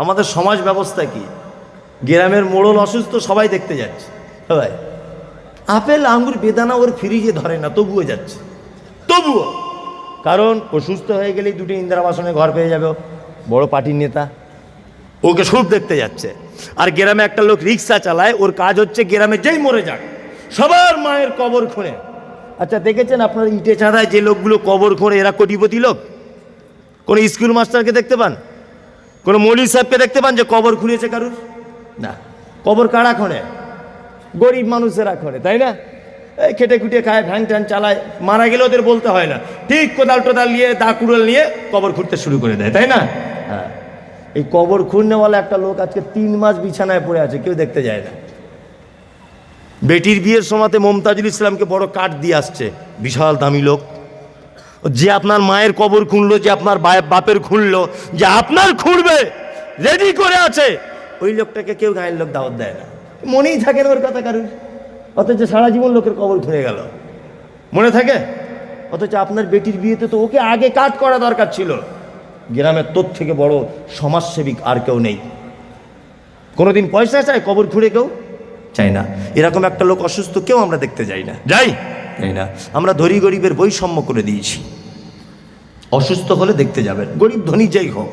আমাদের সমাজ ব্যবস্থা কি? গ্রামের মোড়ল অসুস্থ সবাই দেখতে যাচ্ছে। সবাই আপেল, আঙ্গুর, বেদানা ওর ফ্রিজে ধরে না, তবুও যাচ্ছে। তবুও। কারণ ও সুস্থ হয়ে গেলেই দুটো ইন্দিরাবাসনে ঘর পেয়ে যাবে বড় পার্টির নেতা। ওকে সুখ দেখতে যাচ্ছে। আর গ্রামে একটা লোক রিক্সা চালায়, ওর কাজ হচ্ছে গ্রামে যেই মরে যাক। সবার মায়ের কবর খুঁড়ে। আচ্ছা দেখেছেন আপনার ইটে চাঁদায় যে লোকগুলো কবর খোঁড়ে, এরা কোটিপতি লোক? কোনো স্কুল মাস্টারকে দেখতে পান? কোনো মৌলী সাহেবকে দেখতে পান যে কবর খুঁড়িয়েছে কারুর? না। কবর কারা খোঁড়ে? গরিব মানুষেরা খোঁড়ে, তাই না? এই খেটে খুঁটে খায়, ভ্যান ট্যান চালায়, মারা গেলে ওদের বলতে হয় না। ঠিক কোদাল টোদাল নিয়ে, দা কুড়াল নিয়ে কবর খুঁড়তে শুরু করে দেয়, তাই না? হ্যাঁ। এই কবর খুঁড়নেওয়ালা একটা লোক আজকে তিন মাস বিছানায় পড়ে আছে, কেউ দেখতে যায় না। বেটির বিয়ের সময়তে মমতাজুল ইসলামকে বড় কাঠ দিয়ে আসছে, বিশাল দামি লোক। যে আপনার মায়ের কবর খুঁড়লো, যে আপনার বাপের খুঁড়লো, যে আপনার খুঁড়বে রেডি করে আছে। ওই লোকটাকে কেউ গায়ের লোক দাওয়াত দেয় না। মনেই থাকে না ওর কথা কারুর। অথচ সারা জীবন লোকের কবর খুঁড়ে গেল। মনে থাকে? অথচ আপনার বেটির বিয়েতে তো ওকে আগে কাট করা দরকার ছিল। গ্রামের তোর থেকে বড় সমাজসেবিক আর কেউ নেই। কোনোদিন পয়সা চায়, কবর খুঁড়ে কেউ চাই না। এরকম একটা লোক অসুস্থ কেউ আমরা দেখতে যাই না। যাই। যাই না। আমরা ধনী গরিবের বৈষম্য করে দিয়েছি। অসুস্থ হলে দেখতে যাবেন। গরিব ধনী যাই হোক।